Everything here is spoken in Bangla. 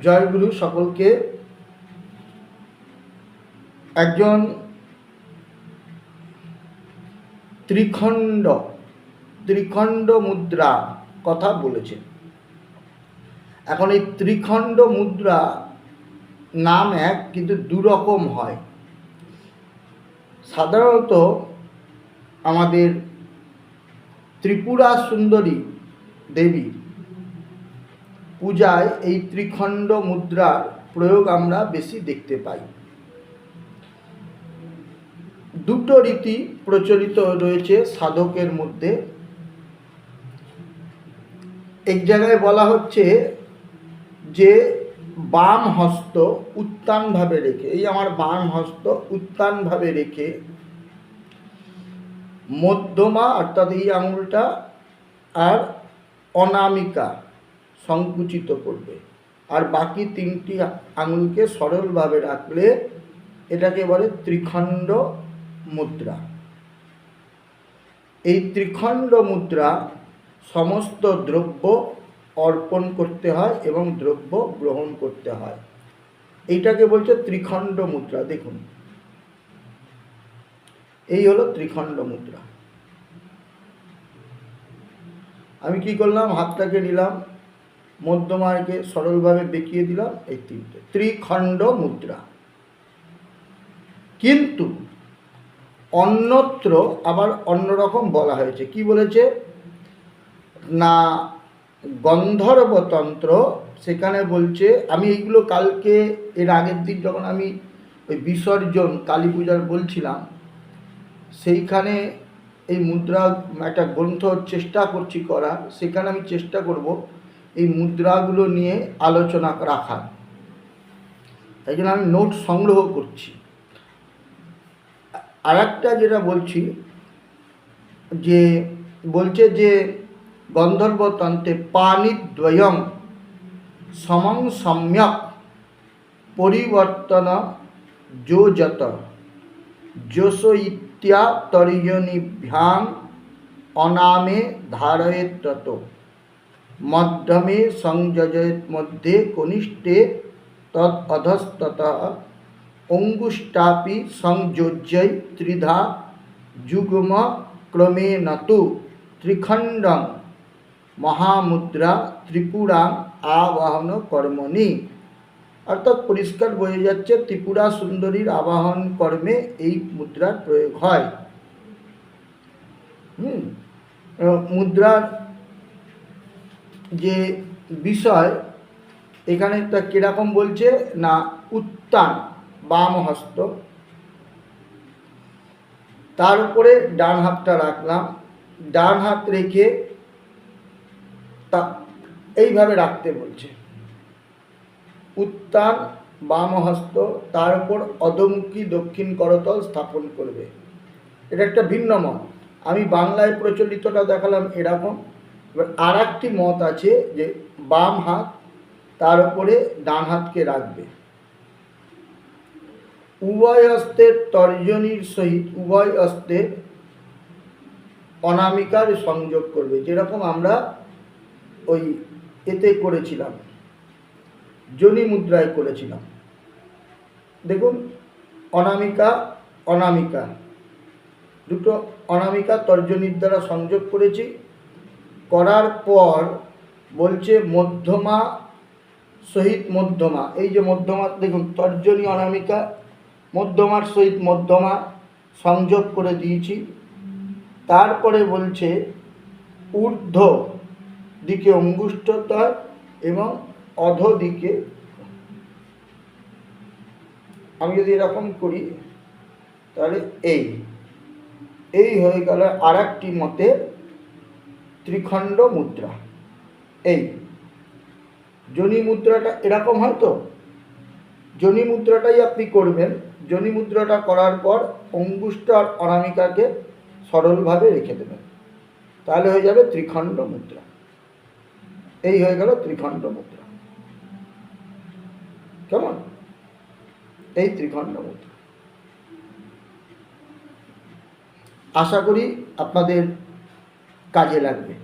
জয়গুরু সকলকে একজন ত্রিখণ্ড ত্রিখণ্ড মুদ্রা কথা বলেছে। এখন এই ত্রিখণ্ড মুদ্রা নাম এক, কিন্তু দুরকম হয়। সাধারণত আমাদের ত্রিপুরা সুন্দরী দেবী পূজায় এই ত্রিখণ্ড মুদ্রার প্রয়োগ আমরা বেশি দেখতে পাই। দুটো রীতি প্রচলিত রয়েছে সাধকের মধ্যে। এক জায়গায় বলা হচ্ছে যে বাম হস্ত উত্তানভাবে রেখে, এই আমার বাম হস্ত উত্তানভাবে রেখে মধ্যমা, অর্থাৎ এই আঙুলটা, আর অনামিকা সংকুচিত করবে। আর বাকি তিনটি আঙুলকে সরলভাবে রাখলে এটাকে বলে ত্রিখণ্ড মুদ্রা। এই ত্রিখণ্ড মুদ্রা সমস্ত দ্রব্য অর্পণ করতে হয় এবং দ্রব্য গ্রহণ করতে হয়। এইটাকে বলছে ত্রিখণ্ড মুদ্রা, দেখুন। এই হলো ত্রিখণ্ড মুদ্রা। আমি কি করলাম? হাতটাকে নিলাম। মধ্যমাকে সরলভাবে বেঁকিয়ে দিলাম এই তিনটে। ত্রিখণ্ড মুদ্রা। কিন্তু অন্যত্র আবার অন্যরকম বলা হয়েছে। কি বলেছে? না, গন্ধর্বতন্ত্র সেখানে বলছে, আমি এইগুলো কালকে, এর আগের দিন যখন আমি ওই বিসর্জন, কালী পূজার বলছিলাম, সেইখানে এই মুদ্রা, একটা গ্রন্থ চেষ্টা করছি করার, সেখানে আমি চেষ্টা করব এই মুদ্রাগুলো নিয়ে আলোচনা রাখার তাই জন্য আমি নোট সংগ্রহ করছি। আর যেটা বলছি, যে বলছে যে গন্ধর্বতন্ত্রে পানিদ্বয়ম সমং সম্যক পরিবর্তন যোজত যোশ ইত্যা তর্জনীভ্যাং অনামে তত মধ্যমে সংযোজয়েত মধ্যে কনিষ্ঠে তদ অধস্তত অঙ্গুষ্টাপি সংযোজ্যৈ ত্রিধা যুগ্ম ক্রমেণ তু ত্রিখণ্ডং মহামুদ্রা ত্রিপুরা আবাহন কর্মণি। অর্থাৎ পরিষ্কার বোঝা যাচ্ছে ত্রিপুরা সুন্দরীর আবাহন কর্মে এই মুদ্রার প্রয়োগ হয়। হুম মুদ্রার যে বিষয় এখানে তা কীরকম বলছে? না, উত্তান বাম হস্ত তার উপরে ডান হাতটা রাখলাম। ডান হাত রেখে তা এইভাবে রাখতে বলছে। উত্তান বাম হস্ত তার উপর অধমুখী দক্ষিণ করতল স্থাপন করবে। এটা একটা ভিন্ন মত। আমি বাংলায় প্রচলিতটা দেখালাম এরকম। এবার আর একটি মত আছে যে বাম হাত তার উপরে ডান হাতকে রাখবে। উভয় অস্ত্রের তর্জনীর সহিত উভয় অস্ত্রের অনামিকার সংযোগ করবে, যেরকম আমরা ওই এতে করেছিলাম, জনি মুদ্রায় করেছিলাম। দেখুন, অনামিকা অনামিকা, দুটো অনামিকা তর্জনীর দ্বারা সংযোগ করেছি করার পর বলছে মধ্যমা সহিত মধ্যমা। এই যে মধ্যমা, দেখুন, তর্জনী অনামিকা, মধ্যমার সহিত মধ্যমা সংযোগ করে দিয়েছি। তারপরে বলছে ঊর্ধ্ব দিকে অঙ্গুষ্ঠতর এবং অধ দিকে। আমি যদি এরকম করি, তাহলে এই এই হয়ে গেল আর একটি মতে ত্রিখণ্ড মুদ্রা এই জনি মুদ্রাটা এরকম হয় তো? জনি মুদ্রাটাই আপনি করবেন। জনি মুদ্রাটা করার পর অঙ্গুষ্ঠ আর অনামিকাকে সরলভাবে রেখে দেবেন। তাহলে হয়ে যাবে ত্রিখণ্ড মুদ্রা এই হয়ে গেল ত্রিখণ্ড মুদ্রা কেমন? এই ত্রিখণ্ড মুদ্রা আশা করি আপনাদের কাজে লাগবে।